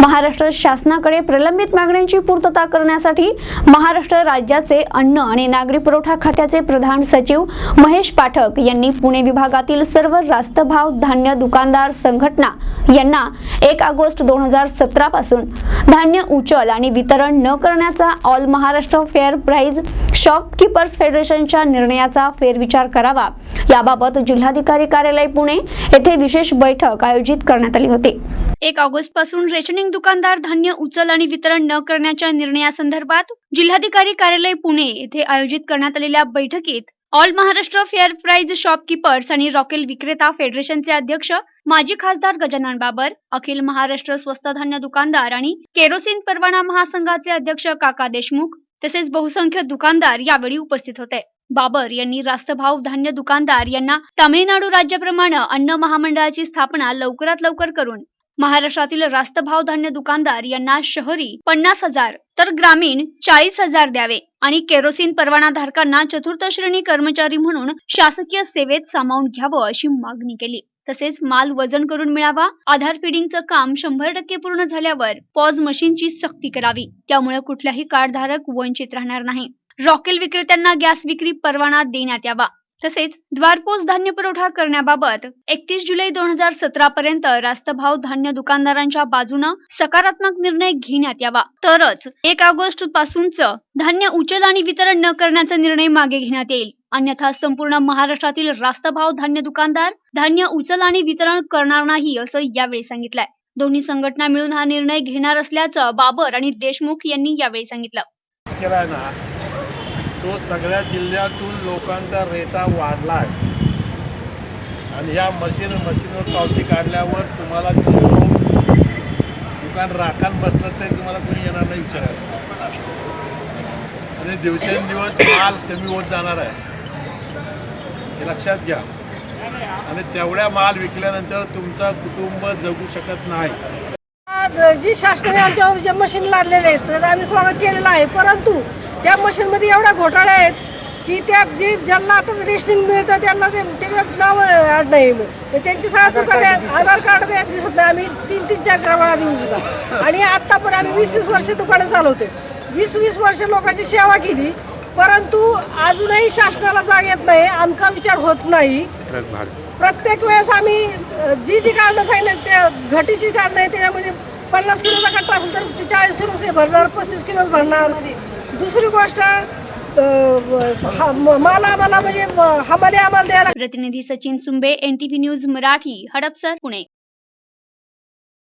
महाराष्ट्र शासनाकडे प्रलंबित मागण्यांची पूर्तता करण्यासाठी महाराष्ट्र राज्याचे अन्न आणि नागरी पुरवठा खात्याचे प्रधान सचिव महेश पाठक यांनी पुणे विभागातील सर्व रास्त भाव धान्य दुकानदार संघटना यांना एक ऑगस्ट दोन हजार सतरा पासून धान्य उचल आणि वितरण न करण्याचा all Maharashtra fair price shopkeepers फेडरेशनच्या निर्णयाचा फेरविचार करावा याबाबत जिल्हाधिकारी कार्यालय पुणे येथे विशेष बैठक आयोजित करण्यात आली होती. एक ऑगस्टपासून रेशनिंग दुकानदार धान्य उचल आणि वितरण न करण्याच्या निर्णयासंदर्भात जिल्हाधिकारी कार्यालय पुणे येथे आयोजित करण्यात आलेल्या बैठकीत all Maharashtra fair price shopkeepers आणि रॉकेल विक्रेता फेडरेशनचे अध्यक्ष माजी खासदार गजानन बाबर अखिल महाराष्ट्र स्वस्त धान्य दुकानदार आणि केरोसिन परवाना महासंघाचे अध्यक्ष काका देशमुख तसेच बहुसंख्य दुकानदार यावेळी उपस्थित होते. बाबर यांनी रास्तभाव धान्य दुकानदार यांना तामिळनाडू राज्याप्रमाणे अन्न महामंडळाची स्थापना लवकरात लवकर करून महाराष्ट्रातील रास्त भाव धान्य दुकानदार यांना शहरी पन्नास हजार तर ग्रामीण चाळीस हजार द्यावे. आणि केरोसिन परवाना धारकांना चतुर्थ श्रेणी कर्मचारी म्हणून शासकीय सेवेत सामावून घ्यावं अशी मागणी केली. तसेच माल वजन करून मिळावा आधार फिडिंगचं काम शंभर टक्के पूर्ण झाल्यावर पॉज मशीनची सक्ती करावी. त्यामुळे कुठल्याही कार्डधारक वंचित राहणार नाही. रॉकेल विक्रेत्यांना गॅस विक्री परवाना देण्यात यावा. तसेच द्वारपोस धान्य पुरवठा करण्याबाबत एकतीस जुलै दोन हजार सतरा पर्यंत रास्त भाव धान्य दुकानदारांच्या बाजूनं सकारात्मक निर्णय घेण्यात यावा. तरच एक ऑगस्ट पासूनच धान्य उचल आणि वितरण न करण्याचा निर्णय मागे घेण्यात येईल. अन्यथा संपूर्ण महाराष्ट्रातील रास्त भाव धान्य दुकानदार धान्य उचल आणि वितरण करणार नाही असं यावेळी सांगितलंय. दोन्ही संघटना मिळून हा निर्णय घेणार असल्याचं बाबर आणि देशमुख यांनी यावेळी सांगितलं. तो सगळ्या जिल्ह्यातून लोकांचा रेटा वाढला आहे आणि ह्या मशीन मशीनवर पावती काढल्यावर तुम्हाला झिरो दुकान राखान बसलं तरी तुम्हाला कोणी येणार नाही विचारायला. आणि दिवसेंदिवस माल कमी होत जाणार आहे. हे लक्षात घ्या. आणि तेवढ्या माल विकल्यानंतर तुमचं कुटुंब जगू शकत नाही. जी शासनाने आमच्या मशीन लादलेले आहेत तर आम्ही स्वागत केलेलं आहे. परंतु त्या मशीनमध्ये एवढ्या घोटाळे आहेत की त्या जे ज्यांना आता रेशनिंग मिळतं त्यांना ते त्याच्यात नाव ॲड नाही. त्यांची सगळ्या चुका आधार कार्ड त्यात दिसत नाही. आम्ही तीन तीन चार चार वेळा देऊ सुद्धा. आणि आत्ता पण आम्ही वीस वीस वर्ष दुकानं चालवते वीस वीस वर्ष लोकांची सेवा केली. परंतु अजूनही शासनाला जाग येत नाही. आमचा विचार होत नाही. प्रत्येक वेळेस आम्ही जी जी कारणं सांगितलं त्या घटीची कारणं आहे त्याच्यामध्ये पन्नास किलोचा कट्टा असेल तर चाळीस किलोच हे भरणार पस्तीस किलोच भरणार. दुसरी गोष्ट अ, हा- म्हणजे हमाले आम्हाला द्यायला प्रतिनिधी सचिन सुंबे एनटीव्ही न्यूज मराठी हडपसर पुणे.